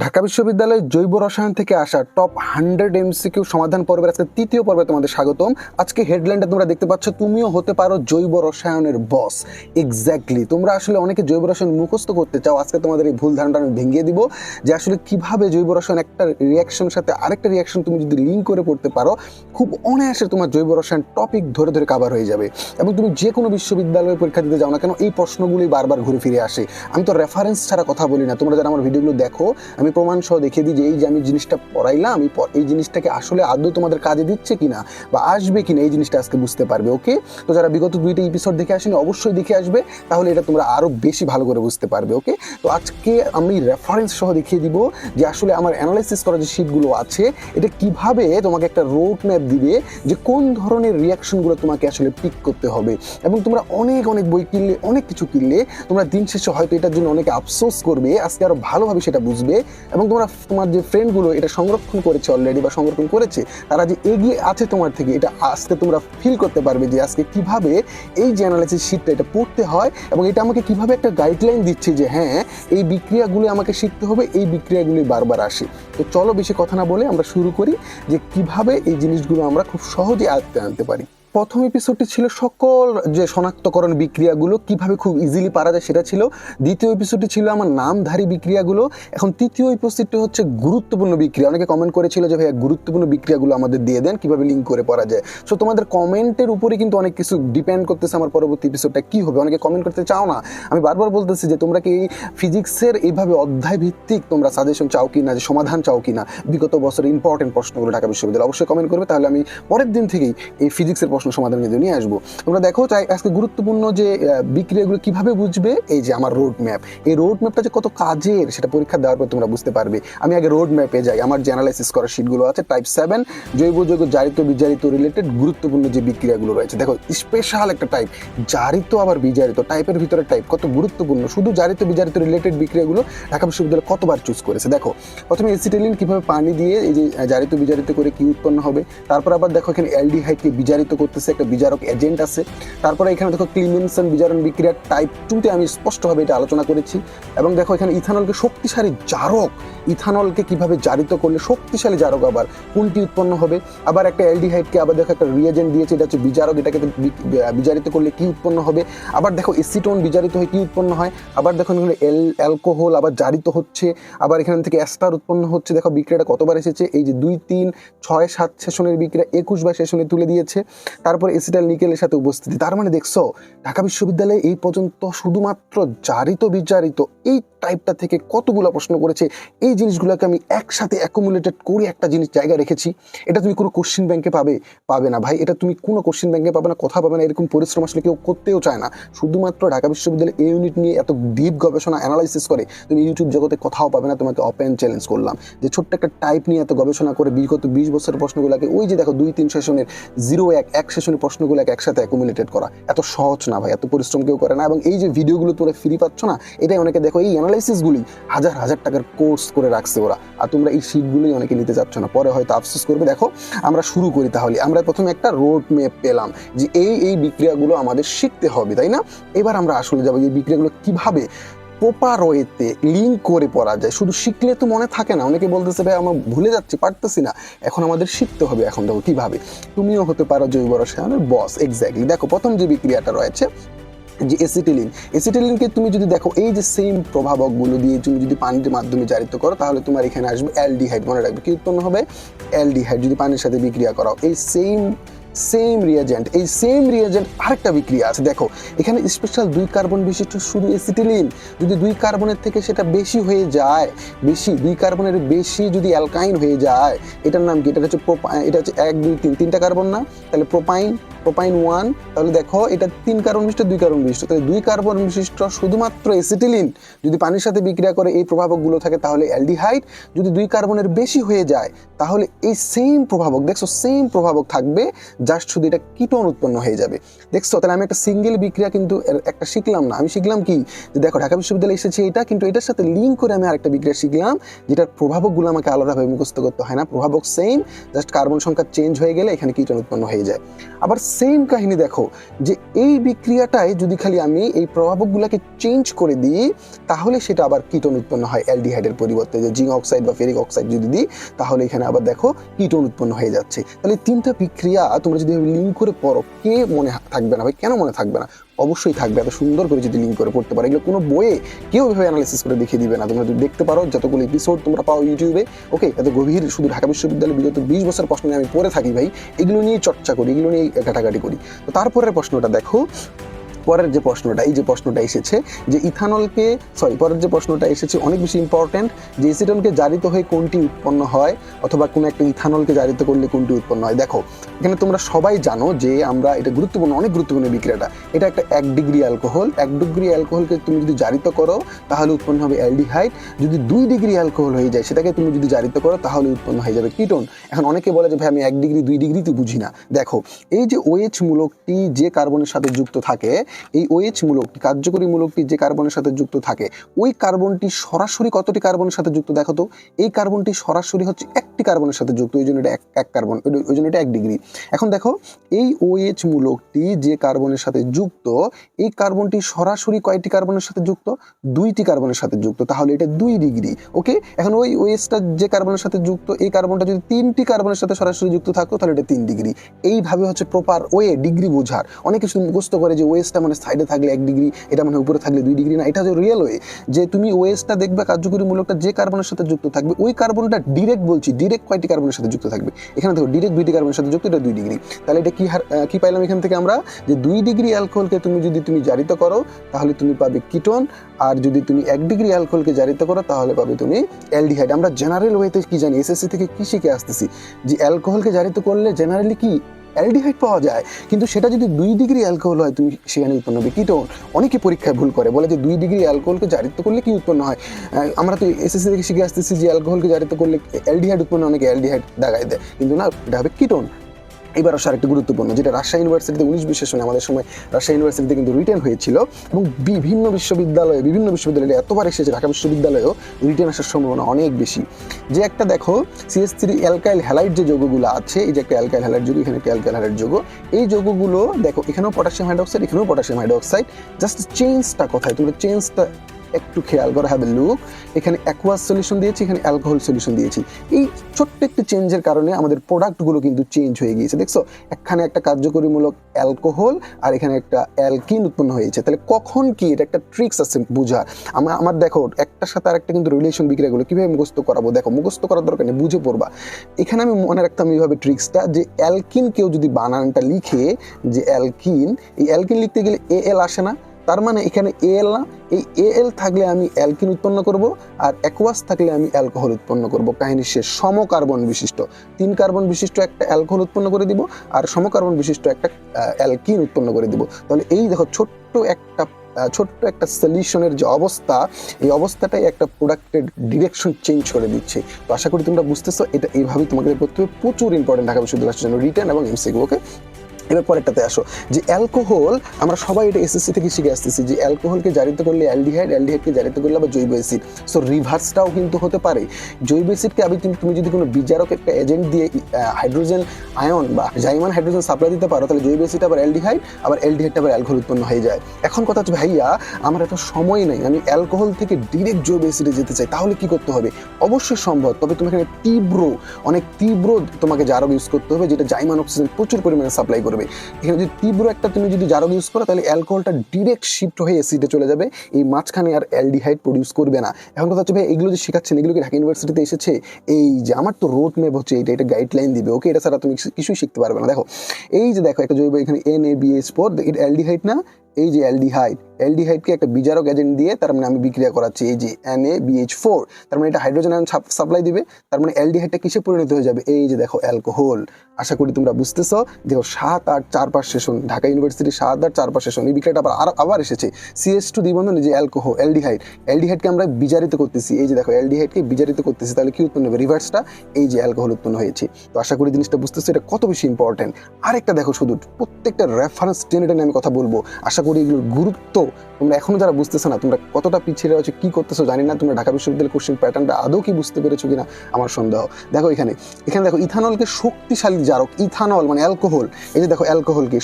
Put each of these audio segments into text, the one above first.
ঢাকা বিশ্ববিদ্যালয়ের জৈব রসায়ন থেকে আসা টপ হান্ড্রেড এমসিকিউ সমাধান পর্বের আজকে তৃতীয় পর্বে তোমাদের স্বাগতম। আজকে হেডলাইনটা তোমরা দেখতে পাচ্ছ, তুমিও হতে পারো জৈব রসায়নের বস এক্স্যাক্টলি তোমরা আসলে অনেকে জৈব রসায়ন মুখস্থ করতে চাও, আজকে তোমাদের এই ভুল ধারণাটা আমি ভেঙে দিব যে আসলে কীভাবে জৈব রসায়ন একটা রিয়াকশনের সাথে আরেকটা রিয়াকশন তুমি যদি লিঙ্ক করে পড়তে পারো, খুব অনায়াসে তোমার জৈব রসায়ন টপিক ধরে ধরে কাভার হয়ে যাবে। এবং তুমি যে কোনো বিশ্ববিদ্যালয়ে পরীক্ষা দিতে যাও না কেন, এই প্রশ্নগুলি বারবার ঘুরে ফিরে আসে। আমি তো রেফারেন্স ছাড়া কথা বলি না, তোমরা যারা আমার ভিডিওগুলো দেখো আমি প্রমাণ সহ দেখিয়ে দিই যে এই যে আমি জিনিসটা পড়াইলাম আমি এই জিনিসটাকে আসলে আদৌ তোমাদের কাজে দিচ্ছে কিনা বা আসবে কিনা, এই জিনিসটা আজকে বুঝতে পারবে ওকে তো যারা বিগত দুইটা এপিসোড দেখে আসেনি, অবশ্যই দেখে আসবে, তাহলে এটা তোমরা আরও বেশি ভালো করে বুঝতে পারবে ওকে তো আজকে আমি রেফারেন্স সহ দেখিয়ে দিব যে আসলে আমার অ্যানালাইসিস করা যে শিটগুলো আছে, এটা কীভাবে তোমাকে একটা রোড ম্যাপ দিবে যে কোন ধরনের রিয়াকশনগুলো তোমাকে আসলে পিক করতে হবে। এবং তোমরা অনেক অনেক বই কিনলে, অনেক কিছু কিনলে, তোমরা দিন শেষে হয়তো এটার জন্য অনেকে আফসোস করবে, আজকে আরও ভালোভাবে সেটা বুঝবে। এবং তোমরা, তোমার যে ফ্রেন্ডগুলো এটা সংরক্ষণ করেছে অলরেডি বা সংরক্ষণ করেছে, তারা যে এগিয়ে আছে তোমার থেকে, এটা আজকে তোমরা ফিল করতে পারবে যে আজকে কীভাবে এই যে অ্যানালাইসিস শিটটা এটা পড়তে হয় এবং এটা আমাকে কীভাবে একটা গাইডলাইন দিচ্ছে যে হ্যাঁ এই বিক্রিয়াগুলি আমাকে শিখতে হবে, এই বিক্রিয়াগুলি বারবার আসে। তো চলো বেশি কথা না বলে আমরা শুরু করি যে কীভাবে এই জিনিসগুলো আমরা খুব সহজে আয়ত্তে আনতে পারি। প্রথম এপিসোডটি ছিল সকল যে শনাক্তকরণ বিক্রিয়াগুলো কীভাবে খুব ইজিলি পারা যায় সেটা ছিল। দ্বিতীয় এপিসোডটি ছিল আমার নামধারী বিক্রিয়াগুলো। এখন তৃতীয় এপিসোডটি হচ্ছে গুরুত্বপূর্ণ বিক্রিয়া। অনেকে কমেন্ট করেছিল যে ভাইয়া গুরুত্বপূর্ণ বিক্রিয়াগুলো আমাদের দিয়ে দেন, কীভাবে লিঙ্ক করে পড়া যায়। সো তোমাদের কমেন্টের উপরে কিন্তু অনেক কিছু ডিপেন্ড করতেছে আমার পরবর্তী এপিসোডটা কী হবে। অনেকে কমেন্ট করতে চাও না। আমি বারবার বলতেছি যে তোমরা কি এই ফিজিক্সের এইভাবে অধ্যায় ভিত্তিক তোমরা সাজেশন চাও কি না যে সমাধান চাও কি না বিগত বছরের ইম্পর্টেন্ট প্রশ্নগুলো ঢাকা বিশ্ববিদ্যালয় অবশ্যই কমেন্ট করবে। তাহলে আমি পরের দিন থেকেই এই ফিজিক্সের প্রশ্ন সমাধান কিন্তু নিয়ে আসব। তোমরা দেখো চাই আজকে গুরুত্বপূর্ণ যে বিক্রিয়াগুলো কীভাবে বুঝবে, এই যে আমার রোড ম্যাপ এই রোড ম্যাপটা যে কত কাজের, সেটা পরীক্ষা দেওয়ার পর তোমরা বুঝতে পারবে। আমি আগে রোড ম্যাপে যাই। আমার যে অ্যানালাইসিস করার শিটগুলো আছে টাইপ সেভেন জৈব যৌগ জারিত, বিজারিত রিলেটেড গুরুত্বপূর্ণ যে বিক্রিয়াগুলো রয়েছে। দেখো স্পেশাল একটা টাইপ জারিত আবার বিজারিত টাইপের ভিতরে টাইপ কত গুরুত্বপূর্ণ। শুধু জারিত, বিজারিত রিলেটেড বিক্রিয়াগুলো ঢাকা বিশ্ববিদ্যালয় কতবার চুজ করেছে? দেখো, প্রথমে এসিটেলিন কীভাবে পানি দিয়ে এই যে, জারিত, বিজারিত করে কি উৎপন্ন হবে? তারপর আবার দেখো, এখানে অ্যালডিহাইডকে বিজারিত করতেছে, একটা বিচারক এজেন্ট আছে। তারপরে এখানে দেখো ক্লিমেনসন বিজারণ বিক্রিয়ার টাইপ টুতে আমি স্পষ্টভাবে এটা আলোচনা করেছি। এবং দেখো এখানে ইথানলকে শক্তিশালী জারক, ইথানলকে কীভাবে জারিত করলে শক্তিশালী জারক আবার কোনটি উৎপন্ন হবে? আবার একটা অ্যালডিহাইডকে আবার দেখো একটা রিয়েজেন্ট দিয়েছে, এটা হচ্ছে বিচারক, এটাকে বি- বিজারিত করলে কি উৎপন্ন হবে? আবার দেখো এসিটোন বিজারিত হয়ে কি উৎপন্ন হয়? আবার দেখো এখানে এল অ্যালকোহল আবার জারিত হচ্ছে। আবার এখান থেকে অ্যাস্টার উৎপন্ন হচ্ছে। দেখো বিক্রিয়াটা কতবার এসেছে? এই যে দুই, তিন, ছয়, সাত সেশনের বিক্রিয়া, একুশ বার সেশনে তুলে দিয়েছে। তারপর এসিটাল নিকেলের সাথে উপস্থিতি। তার মানে দেখছ, ঢাকা বিশ্ববিদ্যালয়ে এই পর্যন্ত শুধুমাত্র জারিত বিচারিত এই টাইপটা থেকে কতগুলো প্রশ্ন করেছে, এই জিনিসগুলোকে আমি একসাথে অ্যাকুমুলেটেড করে একটা জিনিস জায়গা রেখেছি। এটা তুমি কোনো কোশ্চিন ব্যাংকে পাবে পাবে না ভাই। এটা তুমি কোনো কোশ্চিন ব্যাংকে পাবে না, কথা পাবে না, এরকম পরিশ্রম আসলে কেউ করতেও চায় না। শুধুমাত্র ঢাকা বিশ্ববিদ্যালয় এই ইউনিট নিয়ে এত ডিপ গবেষণা অ্যানালাইসিস করে, তুমি ইউটিউব জগতে কোথাও পাবে না, তোমাকে ওপেন চ্যালেঞ্জ করলাম। যে ছোট্ট একটা টাইপ নিয়ে এত গবেষণা করে বিগত বিশ বছরের প্রশ্নগুলোকে, ওই যে দেখো দুই তিন সেশনের জিরো এক এক সেশনের প্রশ্নগুলোকে একসাথে অ্যাকুমুলেটেড করা। এত সহজ না ভাই, এত পরিশ্রম কেউ করে না। এবং এই যে ভিডিওগুলো তোমরা ফ্রি পাচ্ছ না, এটাই অনেকে দেখো, এই অ্যানালাইসিসগুলি হাজার হাজার টাকার কোর্স করে রাখছে ওরা। আর তোমরা এই শিটগুলোই অনেকে নিতে চাচ্ছ না। পরে হয়তো আফসোস করবে, দেখো, আমরা শুরু করি তাহলে। আমরা প্রথমে একটা রোড ম্যাপ পেলাম যে এই এই বিক্রিয়াগুলো আমাদের শিখতে হবে, তাই না? এবার আমরা আসলে যাব এই বিক্রিয়াগুলো কীভাবে প্রপার ওয়েতে লিঙ্ক করে পড়া যায়। শুধু শিখলে তো মনে থাকে না। অনেকে বলতেছে, ভাই, আমরা ভুলে যাচ্ছি, পারতেছি না। এখন আমাদের শিখতে হবে এখন দেখো কীভাবে? তুমিও হতে পারো জৈব রসায়নের বস এক্স্যাক্টলি দেখো, প্রথম যে বিক্রিয়াটা রয়েছে যে এসিটিলিন এসিটিলিনকে তুমি যদি দেখো, এই যে সেম প্রভাবকগুলো দিয়ে তুমি যদি পানির মাধ্যমে জারিত করো, তাহলে তোমার এখানে আসবে অ্যালডিহাইড মনে রাখবে। কি উৎপন্ন হবে? অ্যালডিহাইড যদি পানির সাথে বিক্রিয়া করাও। এই সেম সেম রিয়েজেন্ট এই সেম রিয়েজেন্ট আরেকটা বিক্রিয়া আছে। দেখো, এখানে স্পেশাল দুই কার্বন বিশিষ্ট শুধু এসিটিলিন যদি দুই কার্বনের থেকে সেটা বেশি হয়ে যায়, বেশি, দুই কার্বনের বেশি যদি অ্যালকাইন হয়ে যায়, এটার নাম কি? এটা হচ্ছে এটা হচ্ছে এক, দুই, তিন, তিনটা কার্বন না? তাহলে প্রোপাইন প্রোপাইন ওয়ান তাহলে দেখো, এটা তিন কার্বন বিশিষ্ট, দুই কার্বন বিশিষ্ট। তাহলে দুই কার্বন বিশিষ্ট শুধুমাত্র এসিটিলিন যদি পানির সাথে বিক্রিয়া করে এই প্রভাবকগুলো থাকে, তাহলে অ্যালডিহাইড যদি দুই কার্বনের বেশি হয়ে যায়, তাহলে এই সেম প্রভাবক, দেখছ সেম প্রভাবক থাকবে জাস্ট শুধু এটা কিটোন উৎপন্ন হয়ে যাবে। দেখছ? তাহলে আমি একটা সিঙ্গেল বিক্রিয়া কিন্তু একটা শিখলাম না। আমি শিখলাম কি? যে দেখো, ঢাকা বিশ্ববিদ্যালয়ে এসেছে এটা, কিন্তু এটার সাথে লিঙ্ক করে আমি আরেকটা বিক্রিয়া শিখলাম, যেটার প্রভাবকগুলো আমাকে আলাদাভাবে মুখস্থ করতে হয় না। প্রভাবক সেম জাস্ট কার্বন সংখ্যা চেঞ্জ হয়ে গেলে এখানে কিটোন উৎপন্ন হয়ে যায়। আবার সেম কাহিনী দেখো, যে এই বিক্রিয়াটায় যদি খালি আমি এই প্রভাবকগুলোকে চেঞ্জ করে দিই, তাহলে সেটা আবার কিটোন উৎপন্ন হয় অ্যালডিহাইডের পরিবর্তে। যে জিঙ্ক অক্সাইড বা ফেরিক অক্সাইড যদি দিই, তাহলে এখানে আবার দেখো কিটোন উৎপন্ন হয়ে যাচ্ছে। তাহলে তিনটা বিক্রিয়া তোমরা যদি লিঙ্ক করে পড়ো, কে মনে থাকবে না? ভাই, কেন মনে থাকবে না? অবশ্যই থাকবে, এত সুন্দর করে যদি লিঙ্ক করে পড়তে পারো। এগুলো কোনো বইয়ে কেউ এভাবে অ্যানালিসিস করে দেখিয়ে দিবে না। তোমরা যদি দেখতে পারো, যতগুলো এপিসোড তোমরা পাও ইউটিউবে ওকে এত গভীর শুধু ঢাকা বিশ্ববিদ্যালয়ে বিগত বিশ বছর প্রশ্ন নিয়ে আমি পড়ে থাকি ভাই, এগুলো নিয়ে চর্চা করি, এগুলো নিয়ে ঘাটাঘাটি করি। তো তারপরের প্রশ্নটা দেখো পরের যে প্রশ্নটা, এই যে প্রশ্নটা এসেছে যে ইথানলকে সরি পরের যে প্রশ্নটা এসেছে অনেক বেশি ইম্পর্ট্যান্ট যে এসিটনকে জারিত হয়ে কোনটি উৎপন্ন হয় অথবা কোনো একটা ইথানলকে জারিত করলে কোনটি উৎপন্ন হয়। দেখো, এখানে তোমরা সবাই জানো যে আমরা এটা গুরুত্বপূর্ণ, অনেক গুরুত্বপূর্ণ বিক্রিয়াটা। এটা একটা এক ডিগ্রি অ্যালকোহল এক ডিগ্রি অ্যালকোহলকে তুমি যদি জারিত করো, তাহলে উৎপন্ন হবে অ্যালডিহাইড। যদি দুই ডিগ্রি অ্যালকোহল হয়ে যায়, সেটাকে তুমি যদি জারিত করো, তাহলে উৎপন্ন হয়ে যাবে কিটোন এখন অনেকে বলে যে, ভাই, আমি এক ডিগ্রি, দুই ডিগ্রি তো বুঝি না। দেখো, এই যে ওএইচ মূলকটি যে কার্বনের সাথে যুক্ত থাকে এই ওএইচ মূলকটি কার্যকরী মূলকটি যে কার্বনের সাথে যুক্ত থাকে, ওই কার্বনটি সরাসরি কতটি কার্বনের সাথে যুক্ত দেখো তো? এই কার্বনটি সরাসরি হচ্ছে একটি কার্বনের সাথে যুক্ত ওই জন্য এটা এক এক কার্বন, ওই- জন্য এটা এক ডিগ্রি। এখন দেখো, এই ওএইচ মূলকটি যে কার্বনের সাথে যুক্ত, এই কার্বনটি সরাসরি কয়টি কার্বনের সাথে যুক্ত? দুইটি কার্বনের সাথে যুক্ত, তাহলে এটা দুই ডিগ্রি, ওকে? এখন ওই ওএসটা যে কার্বনের সাথে যুক্ত, এই কার্বনটা যদি তিনটি কার্বনের সাথে সরাসরি যুক্ত থাকতো, তাহলে এটা তিন ডিগ্রি। এইভাবে হচ্ছে প্রপার ওয়ে ডিগ্রি বোঝার। অনেকে শুধু মুখস্থ করে যে ওয়েসটা মানে সাইডে থাকলে এক ডিগ্রি এটা মানে উপরে থাকলে দুই ডিগ্রি না, এটা হচ্ছে রিয়েল ওয়ে যে তুমি ওয়েসটা দেখবে কার্যকরী মূলকটা যে কার্বনের সাথে যুক্ত থাকবে, ওই কার্বনটা ডিরেক্ট বলছি ডিরেক্ট কয়টি কার্বনের সাথে যুক্ত থাকবে? এখানে দেখো ডিরেক্ট দুইটি কার্বনের সাথে যুক্ত, এটা দুই ডিগ্রি তাহলে এটা কি কি পাইলাম এখান থেকে আমরা? যে দুই ডিগ্রি অ্যালকোহলকে তুমি যদি তুমি জারিত করো, তাহলে তুমি পাবে কিটোন আর যদি তুমি এক ডিগ্রি অ্যালকোহলকে জারিত করো, তাহলে পাবে তুমি অ্যালডিহাইড আমরা জেনারেল ওয়েতে কি জানি এসএসসি থেকে কি শিখে আসতেছি? যে অ্যালকোহলকে জারিত করলে জেনারেলি কি অ্যালডিহাইড পাওয়া যায়। কিন্তু সেটা যদি দুই ডিগ্রি অ্যালকোহল হয়, তুমি সেখানে উৎপন্ন হবে। কিটোন অনেকে পরীক্ষায় ভুল করে। বলে যে দুই ডিগ্রি অ্যালকোহলকে জারিত করলে কী উৎপন্ন হয়? আমরা তো এসএসসি থেকে শিখে আসতেছি যে অ্যালকোহলকে জারিত করলে অ্যালডিহাইড উৎপন্ন অনেকে অ্যালডিহাইড দাগাই দেয়। কিন্তু না, এটা হবে কিটোন। এবার আসলে আরেকটি গুরুত্বপূর্ণ, যেটা রাজশাহী ইউনিভার্সিটিতে উনিশ বিশেষ শুনে আমাদের সময় রাজশাহী ইউনিভার্সিটিতে কিন্তু রিটার্ন হয়েছিল এবং বিভিন্ন বিশ্ববিদ্যালয়ে বিভিন্ন বিশ্ববিদ্যালয়ে এতবার এসেছে, ঢাকা বিশ্ববিদ্যালয়েও রিটার্ন আসার সম্ভাবনা অনেক বেশি। যে একটা দেখো সিএস থ্রি অ্যালকাইল হ্যালাইড যে যৌগগুলো আছে, এই যে একটা অ্যালকাইল হ্যালাইড যৌগ, এখানে একটা অ্যালকাইল হ্যালাইড যৌগ, এই যৌগগুলো দেখো, এখানেও পটাশিয়াম হাইড্রোক্সাইড এখানেও পটাশিয়াম হাইড্রোক্সাইড জাস্ট চেঞ্জটা কোথায়? তোমরা চেঞ্জটা একটু খেয়াল করো হ্যাভ লুক এখানে অ্যাকোয়াস সলিউশন দিয়েছি, এখানে অ্যালকোহল সলিউশন দিয়েছি। এই ছোট্ট একটি চেঞ্জের কারণে আমাদের প্রোডাক্টগুলো কিন্তু চেঞ্জ হয়ে গিয়েছে। দেখছ? এখানে একটা কার্যকরীমূলক অ্যালকোহল আর এখানে একটা অ্যালকিন উৎপন্ন হয়েছে। তাহলে কখন কি এটা একটা ট্রিক্স আছে বোঝার আমার আমার দেখো, একটার সাথে আর একটা কিন্তু রিলেশন বিক্রিয়াগুলো কীভাবে মুখস্থ করাবো? দেখো, মুখস্থ করার দরকার নেই, বুঝে পড়বা। এখানে আমি মনে রাখতাম এইভাবে ট্রিক্সটা যে অ্যালকিন কেউ যদি বানানটা লিখে যে অ্যালকিন এই অ্যালকিন লিখতে গেলে এ এল আসে না। তার মানে এখানে এল না, এই এল থাকলে আমি অ্যালকিন উৎপন্ন করব আর অ্যাকোয়াস থাকলে আমি অ্যালকোহল উৎপন্ন করব। কাহিনী শেষ। সমকার্বন বিশিষ্ট। তিন কার্বন বিশিষ্ট একটা অ্যালকোহল উৎপন্ন করে দিব আর সমকার্বন বিশিষ্ট একটা অ্যালকিন উৎপন্ন করে দিব। তাহলে এই দেখো ছোট্ট একটা ছোট্ট একটা সলিউশনের যে অবস্থা, এই অবস্থাটাই একটা প্রোডাক্টের ডিরেকশন চেঞ্জ করে দিচ্ছে। তো আশা করি তোমরা বুঝতেছো, এটা এইভাবেই তোমাদের হবে। প্রচুর ইম্পর্টেন্ট ঢাকা বিশ্ববিদ্যালয়ের জন্য রিটার্ন এবং এমসিকিউ ওকে এবার পরেরটাতে আসো, যে অ্যালকোহল, আমরা সবাই এটা এসএসসি থেকে শিখে আসতেছি, যে অ্যালকোহলকে জারিত করলে অ্যালডিহাইড, অ্যালডিহাইডকে জারিত করলে আবার জৈব অ্যাসিড। সো রিভার্সটাও কিন্তু হতে পারে। জৈব অ্যাসিডকে আমি তুমি তুমি যদি কোনো বিজারক একটা এজেন্ট দিয়ে হাইড্রোজেন আয়ন বা জাইমান হাইড্রোজেন সাপ্লাই দিতে পারো, তাহলে জৈব অ্যাসিড আবার অ্যালডিহাইড, আবার অ্যালডিহাইডটা আবার অ্যালকোহল উৎপন্ন হয়ে যায়। এখন কথা হচ্ছে, ভাইয়া, আমার এত সময় নেই, আমি অ্যালকোহল থেকে ডিরেক্ট জৈব অ্যাসিডে যেতে চাই, তাহলে কি করতে হবে? অবশ্যই সম্ভব, তবে তুমি এখানে তীব্র, অনেক তীব্র তোমাকে জারক ইউজ করতে হবে, যেটা জাইমান অক্সিজেন প্রচুর পরিমাণে সাপ্লাই করবে। এখানে যদি তীব্র একটা তুমি যদি জারক ইউজ করো, তাহলে অ্যালকোহলটা ডিরেক্ট শিফট হয়ে অ্যাসিডে চলে যাবে। এই মাঝখানে আর অ্যালডিহাইড প্রডিউস করবে না। এখন কথা হচ্ছে, ভাই, এগুলো যে শেখাচ্ছেন, এগুলো কি ঢাকা ইউনিভার্সিটিতে এসেছে? এই যে আমার তো রোড ম্যাপ হচ্ছে এটা এটা গাইডলাইন দিবে। ওকে এটা ছাড়া তুমি কিছুই শিখতে পারবে না। দেখো, এই যে দেখো, একটা জৈব এখানে N A B S four এটা অ্যালডিহাইড না এই যে অ্যালডিহাইড অ্যালডিহাইডকে একটা বিজারক এজেন্ট দিয়ে তার মানে আমি বিক্রিয়া করাচ্ছি। এই যে এন এ বিএইচ ফোর তার মানে এটা হাইড্রোজেন আয়ন সাপ্লাই দিবে, তার মানে অ্যালডিহাইডটা কিসে পরিণত হয়ে যাবে? এই যে দেখো অ্যালকোহল আশা করি তোমরা বুঝতেছো দেখো সাত আট চার পাঁচ সেশন ঢাকা ইউনিভার্সিটির সাত আট চার পাঁচ সেশন এই বিক্রিয়াটা আবার আবার এসেছে। সিএস টু এই যে অ্যালকোহল অ্যালডিহাইড অ্যালডিহাইডকে আমরা বিজারিত করতেছি। এই যে দেখো অ্যালডিহাইডকে বিজারিত করতেছি, তাহলে কি উৎপন্ন হবে? রিভার্সটা এই যে অ্যালকোহল উৎপন্ন হয়েছে। তো আশা করি জিনিসটা বুঝতেছো, এটা কত বেশি ইম্পর্টেন্ট আরেকটা দেখো শুধু, প্রত্যেকটা রেফারেন্স টেনে আমি কথা বলব। আশা আশা করি এগুলোর গুরুত্ব তোমরা এখনও যারা বুঝতেছো না, তোমরা কতটা পিছিয়ে রয়েছে, কী করতেছো জানি না, তোমরা ঢাকা বিশ্ববিদ্যালয়ের কোশ্চেন প্যাটার্নটা আদৌ কি বুঝতে পেরেছ কিনা আমার সন্দেহ। দেখো এখানে এখানে দেখো ইথানলকে শক্তিশালী জারক, ইথানল মানে অ্যালকোহল, এই যে দেখো অ্যালকোহলকে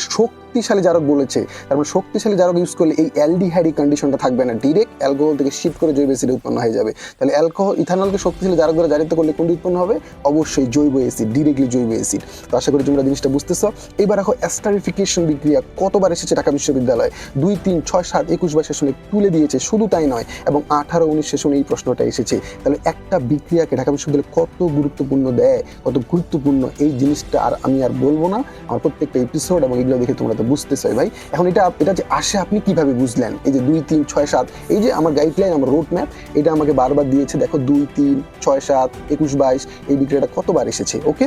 শক্তিশালী জারক বলেছে। তার মানে শক্তিশালী জারক ইউজ করলে এই অ্যালডিহাইডি কন্ডিশনটা থাকবে না। ডিরেক্ট অ্যালকোহল থেকে শিফট করে জৈব অ্যাসিড উৎপন্ন হয়ে যাবে। তাহলে অ্যালকোহল ইথানলকে শক্তিশালী জারক দ্বারা জারিত করলে কোনটি উৎপন্ন হবে? অবশ্যই জৈব অ্যাসিড ডিরেক্টলি জৈব অ্যাসিড তো আশা করি তোমরা জিনিসটা বুঝতেছো। এবার দেখো অ্যাস্টারিফিকেশন বিক্রিয়া কতবার এসেছে ঢাকা বিশ্ববিদ্যালয়ে? দুই, তিন, ছয়, সাত, একুশ বা সেশনে তুলে দিয়েছে। শুধু তাই নয়, এবং আঠারো, উনিশ সেশনে এই প্রশ্নটা এসেছে। তাহলে একটা বিক্রিয়াকে ঢাকা বিশ্ববিদ্যালয় কত গুরুত্বপূর্ণ দেয়, কত গুরুত্বপূর্ণ এই জিনিসটা আর আমি আর বলব না। আমার প্রত্যেকটা এপিসোড এবং এগুলো দেখে তোমরা তো চাই ভাই। এখন এটা এটা যে আসে আপনি কীভাবে বুঝলেন? এই যে দুই তিন ছয় সাত, এই যে আমার গাইডলাইন আমার রোড ম্যাপ এটা আমাকে বারবার দিয়েছে, দেখো দুই তিন ছয় সাত, একুশ বাইশ, এই বিক্রিয়াটা কতবার এসেছে ওকে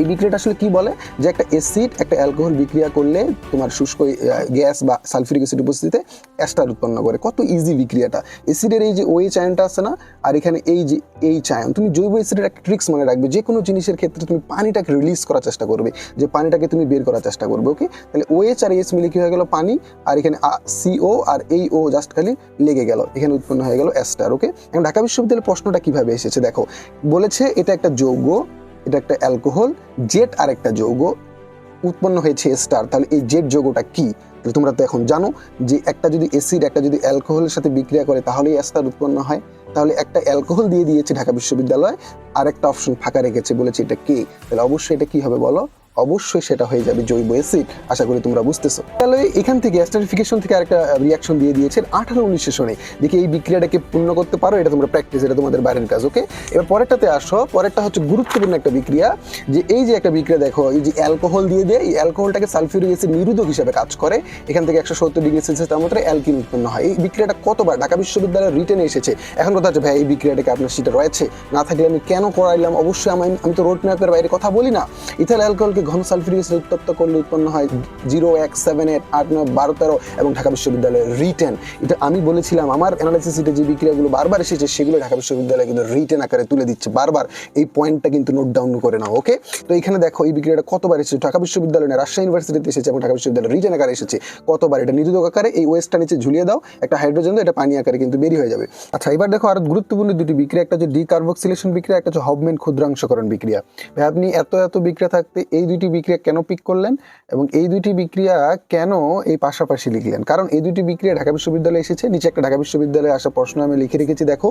এই বিক্রিয়াটা আসলে কি বলে? যে একটা অ্যাসিড একটা অ্যালকোহল বিক্রিয়া করলে তোমার শুষ্ক গ্যাস বা সালফিউরিক অ্যাসিড উপস্থিতিতে অ্যাস্টার উৎপন্ন করে। কত ইজি বিক্রিয়াটা। অ্যাসিডের এই যে ওই চায়নটা আছে না, আর এখানে এই যে এই চায়ন তুমি জৈব অ্যাসিডের একটা ট্রিক্স মনে রাখবে। যে কোনো জিনিসের ক্ষেত্রে তুমি পানিটাকে রিলিজ করার চেষ্টা করবে। যে পানিটাকে তুমি বের করার চেষ্টা করবে ওকে তাহলে ওএইচ আর এস মিলে কি হয়ে গেল পানি, আর এখানে সিও আর এই ও জাস্ট খালি লেগে গেল। এখানে উৎপন্ন হয়ে গেল অ্যাস্টার ওকে এখন ঢাকা বিশ্ববিদ্যালয়ের প্রশ্নটা কীভাবে এসেছে? দেখো, বলেছে এটা একটা যৌগ এটা একটা অ্যালকোহল, জেট আর একটা যৌগ উৎপন্ন হয়েছে স্টার। তাহলে এই জেট যৌগটা কি? তোমরা তো এখন জানো যে একটা যদি অ্যাসিড, একটা যদি অ্যালকোহলের সাথে বিক্রিয়া করে তাহলেই স্টার উৎপন্ন হয়। তাহলে একটা অ্যালকোহল দিয়ে দিয়েছে ঢাকা বিশ্ববিদ্যালয় আর একটা অপশন ফাঁকা রেখেছে বলেছে এটা কে? তাহলে অবশ্যই এটা কি হবে বলো? অবশ্যই সেটা হয়ে যাবে জৈব অ্যাসিড আশা করি তোমরা বুঝতেছো। তাহলে এখান থেকে অ্যাস্টারিফিকেশন থেকে আরেকটা রিয়াকশন দিয়ে দিয়েছে আঠারো উনিশ সেশনে দেখি এই বিক্রিয়াটাকে পূর্ণ করতে পারো, এটা তোমরা প্র্যাকটিস এটা তোমাদের বাইরের কাজ ওকে এবার পরেরটাতে আসো, পরেরটা হচ্ছে গুরুত্বপূর্ণ একটা বিক্রিয়া, যে এই যে একটা বিক্রিয়া দেখো, এই যে অ্যালকোহল দিয়ে দেয়, এই অ্যালকোহলটাকে সালফিউরিক অ্যাসিড নিরোধক হিসাবে কাজ করে। এখান থেকে একশো সত্তর ডিগ্রি সেলসিয়াস তাপমাত্রা অ্যালকিন উৎপন্ন হয়। এই বিক্রিয়াটা কতবার? ঢাকা বিশ্ববিদ্যালয়ের রিটেনে এসেছে। এখন কথা হচ্ছে, ভাই, এই বিক্রিয়াটাকে আপনার সেটা রয়েছে? না থাকলে আমি কেন করাইলাম? অবশ্যই আমি আমি তো রোড ম্যাপের বাইরে কথা বলি না। ইথাল অ্যালকোহলকে ঘন সালফিউরিক অ্যাসিড উত্তপ্ত করলে উৎপন্ন হয় জিরো এক সেভেন এইট আট নয় বারো তেরো এবং ঢাকা বিশ্ববিদ্যালয়ের রিটেন। এটা আমি বলেছিলাম, আমার অ্যানালাইসিস যে বিক্রিয়াগুলো বারবার এসেছে, সেগুলো ঢাকা বিশ্ববিদ্যালয় কিন্তু রিটেন আকারে তুলে দিচ্ছে বারবার। এই পয়েন্টটা কিন্তু নোট ডাউন করে নাও ওকে তো এখানে দেখো, এই বিক্রিয়াটা কতবার এসেছে? ঢাকা বিশ্ববিদ্যালয় না রাজশাহী ইউনিভার্সিটিতে এসেছে এবং ঢাকা বিশ্ববিদ্যালয় রিটেন আকারে এসেছে। কতবার? এটা নিরোধক আকারে, এই ওয়েস্টটা নিচে ঝুলিয়ে দাও, একটা হাইড্রোজেন এটা পানি আকারে কিন্তু বেরিয়ে হয়ে যাবে। আচ্ছা এবার দেখো আর গুরুত্বপূর্ণ দুটি বিক্রিয়া, একটা হচ্ছে ডিকার্বক্সিলেশন বিক্রিয়া, একটা হচ্ছে হবমেন ক্ষুদ্রাংশকরণ বিক্রিয়া। ভাই, আপনি এত এত বিক্রিয়া থাকতে এই দুইটি বিক্রিয়া কেন পিক করলেন এবং এই দুইটি বিক্রিয়া কেন এই পাশাপাশি লিখলেন? কারণ এই দুটি বিক্রিয়া ঢাকা বিশ্ববিদ্যালয়ে এসেছে, নিচে একটা ঢাকা বিশ্ববিদ্যালয়ে আসা প্রশ্ন আমি লিখে রেখেছি, দেখো।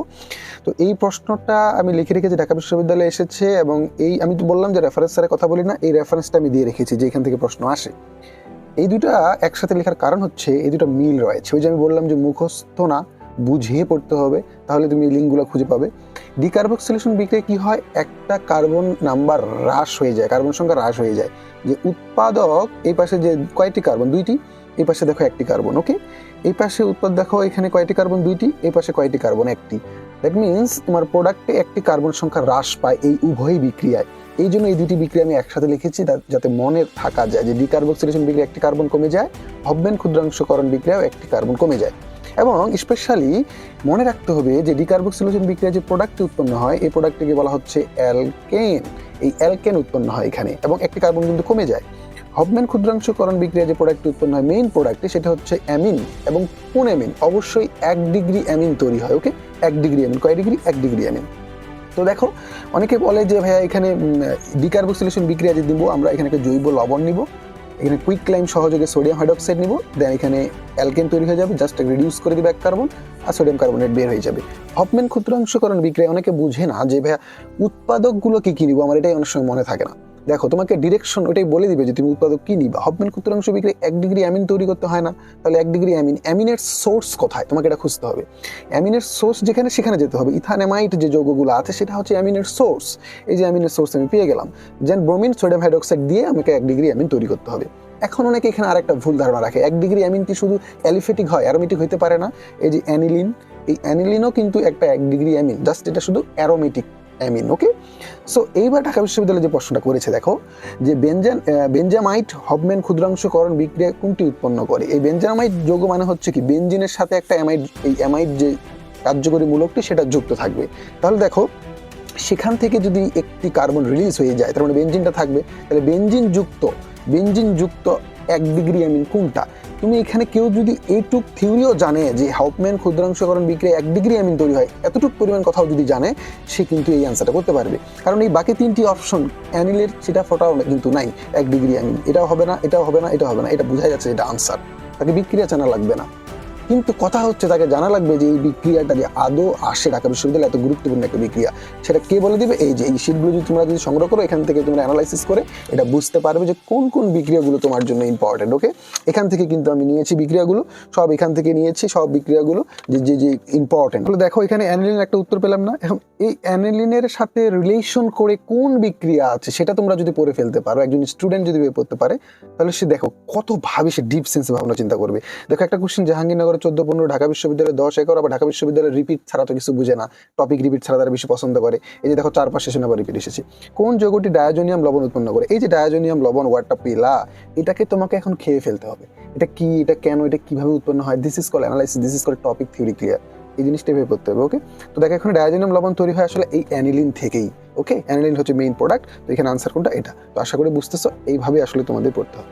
তো এই প্রশ্নটা আমি লিখে রেখেছি, ঢাকা বিশ্ববিদ্যালয়ে এসেছে এবং এই আমি তো বললাম যে রেফারেন্স স্যারের কথা বলি না, এই রেফারেন্সটা আমি দিয়ে রেখেছি, যে এখান থেকে প্রশ্ন আসে। এই দুটা একসাথে লেখার কারণ হচ্ছে, এই দুটো মিল রয়েছে। ওই যে আমি বললাম যে মুখস্থ না, বুঝিয়ে পড়তে হবে, তাহলে তুমি এই লিঙ্কগুলো খুঁজে পাবে। ডিকার্বক্সিলেশন বিক্রিয়া কি হয়? একটা কার্বন নাম্বার হ্রাস হয়ে যায় কার্বন সংখ্যা হ্রাস হয়ে যায়। যে উৎপাদক, এই পাশে যে কয়টি কার্বন দুইটি। এই পাশে দেখো একটি কার্বন ওকে এই পাশে উৎপাদ দেখো, এখানে কয়টি কার্বন দুইটি। এই পাশে কয়টি কার্বন একটি। দ্যাট মিনস তোমার প্রোডাক্টে একটি কার্বন সংখ্যা হ্রাস পায় এই উভয় বিক্রিয়ায়। এই জন্য এই দুটি বিক্রিয়া আমি একসাথে লিখেছি যাতে মনে থাকা যায় যে ডিকার্বক্সিলেশন বিক্রিয়া একটি কার্বন কমে যায় হববেন ক্ষুদ্রাংশকরণ বিক্রিয়াও একটি কার্বন কমে যায়। এবং স্পেশালি মনে রাখতে হবে যে ডিকার্বক্সিলেশন বিক্রিয়া যে প্রোডাক্টটি উৎপন্ন হয়, এই প্রোডাক্টটিকে বলা হচ্ছে অ্যালকেন এই অ্যালকেন উৎপন্ন হয় এখানে এবং একটি কার্বন কিন্তু কমে যায়। হবম্যান ক্ষুদ্রাংশকরণ বিক্রিয়া যে প্রোডাক্ট উৎপন্ন হয় মেইন প্রোডাক্টে সেটা হচ্ছে অ্যামিন এবং কোন অ্যামিন অবশ্যই এক ডিগ্রি অ্যামিন তৈরি হয় ওকে এক ডিগ্রি অ্যামিন কয় ডিগ্রি এক ডিগ্রি অ্যামিন তো দেখো, অনেকে বলে যে ভাইয়া এখানে ডিকার্বক্সিলেশন বিক্রিয়া যে দিব, আমরা এখানে একটা জৈব লবণ নিব। এখানে কুইক ক্লাইম সহযোগে সোডিয়াম হাইড্রোক্সাইড নিব দেন এখানে অ্যালকেন তৈরি হয়ে যাবে জাস্ট রিডিউস করে দিবে এক কার্বন আর সোডিয়াম কার্বনেট বের হয়ে যাবে। হপম্যান ক্ষুদ্রাংশকরণ বিক্রিয়া অনেকে বুঝে না যে, ভাইয়া, উৎপাদকগুলো কী কি নিব? আমার এটাই অনেক সময় মনে থাকে না। দেখো, তোমাকে ডিরেকশন ওটাই বলে দিবে যে তুমি উৎপাদক কি নিবা। হপম্যান ক্ষুদ্রাংশ বিক্রিয়া এক ডিগ্রি অ্যামিন তৈরি করতে হয় না, তাহলে এক ডিগ্রি অ্যামিন। অ্যামিনের সোর্স কোথায়? তোমাকে এটা খুঁজতে হবে। অ্যামিনের সোর্স যেখানে, সেখানে যেতে হবে। ইথানেমাইট যে যৌগগুলো আছে, সেটা হচ্ছে অ্যামিনের সোর্স এই যে অ্যামিনের সোর্স আমি পেয়ে গেলাম। যেন ব্রোমিন সোডিয়াম হাইড্রোক্সাইড দিয়ে আমাকে এক ডিগ্রি অ্যামিন তৈরি করতে হবে। এখন অনেকে এখানে আরেকটা ভুল ধারণা রাখে। এক ডিগ্রি অ্যামিন কি শুধু অ্যালিফেটিক হয়, অ্যারোমেটিক হইতে পারে না? এই যে অ্যানিলিন, এই অ্যানিলিনও কিন্তু একটা এক ডিগ্রি অ্যামিন, জাস্ট এটা শুধু অ্যারোমেটিক অ্যামিন ওকে সো এইবার ঢাকা বিশ্ববিদ্যালয় যে প্রশ্নটা করেছে, দেখো, যে বেঞ্জান বেঞ্জামাইট হবম্যান ক্ষুদ্রাংশকরণ বিক্রিয়া কোনটি উৎপন্ন করে? এই বেঞ্জামাইট যৌগ মানে হচ্ছে কি, বেঞ্জিনের সাথে একটা অ্যামাইড এই অ্যামাইড যে কার্যকরী মূলকটি, সেটা যুক্ত থাকবে। তাহলে দেখো, সেখান থেকে যদি একটি কার্বন রিলিজ হয়ে যায়, তার মানে বেঞ্জিনটা থাকবে, তাহলে বেঞ্জিন যুক্ত বেঞ্জিন যুক্ত এক ডিগ্রি অ্যামিন কোনটা? তুমি এখানে কেউ যদি এইটুক থিওরিও জানে যে হাউপম্যান ক্ষুদ্রাংশকরণ বিক্রিয়া এক ডিগ্রি অ্যামিন তৈরি হয়, এতটুকু পরিমাণ কথাও যদি জানে, সে কিন্তু এই অ্যান্সারটা করতে পারবে। কারণ এই বাকি তিনটি অপশন অ্যানিলের সেটা ফোটাও কিন্তু নাই, এক ডিগ্রি আমিন এটাও হবে না, এটাও হবে না এটা হবে না, এটা বোঝা যাচ্ছে এটা আনসার তাকে বিক্রিয়া জানা লাগবে না। কিন্তু কথা হচ্ছে তাকে জানা লাগবে যে এই বিক্রিয়াটা যে আদৌ আসে ঢাকা বিশ্ববিদ্যালয়ে, এত গুরুত্বপূর্ণ একটা বিক্রিয়া। সেটা কে বলে দিবে? এই যে এই শীটগুলো যদি তোমরা যদি সংগ্রহ করো, এখান থেকে তোমরা অ্যানালাইসিস করে এটা বুঝতে পারবে যে কোন কোন বিক্রিয়াগুলো তোমার জন্য ইম্পর্টেন্ট ওকে এখান থেকে কিন্তু আমি নিয়েছি বিক্রিয়াগুলো। সব এখান থেকে নিয়েছি, সব বিক্রিয়াগুলো যে যে যে ইম্পর্টেন্ট তাহলে দেখো, এখানে অ্যানিলিন একটা উত্তর পেলাম না। এখন এই অ্যানিলিনের সাথে রিলেশন করে কোন বিক্রিয়া আছে, সেটা তোমরা যদি পড়ে ফেলতে পারো, একজন স্টুডেন্ট যদি পড়তে পারে, তাহলে সে দেখো কত ভাবে সে ডিপ সেন্স ভাবনা চিন্তা করবে। দেখো একটা কোশ্চেন জাহাঙ্গীরনগরের চোদ্দ, পনেরো ঢাকা বিশ্ববিদ্যালয়ে দশ একর আবার ঢাকা বিশ্ববিদ্যালয়ের রিপিট ছাড়া তো কিছু বুঝে না। টপিক রিপিট ছাড়া তারা বেশি পছন্দ করে। এই যে দেখো চার পাঁচ সেশন আবার রিপিট এসেছে। কোন যৌগটি ডায়োজোনিয়াম লবণ উৎপন্ন করে? এই যে ডায়োজোনিয়াম লবণ ওয়ার্ডটা পেলা এটাকে তোমাকে এখন খেয়ে ফেলতে হবে। এটা কি, এটা কেন, এটা কীভাবে উৎপন্ন হয়? This is call analysis this is call topic theory clear এই জিনিসটা ভেবে করতে হবে ওকে তো দেখো, এখানে ডায়োজোনিয়াম লবণ তৈরি হয় আসলে এই অ্যানিলিন থেকেই ওকে অ্যানিলিন হচ্ছে মেইন প্রোডাক্ট তো এখানে আনসার কোনটা? এটা। তো আশা করি বুঝতেছো এইভাবে আসলে তোমাদের পড়তে হবে।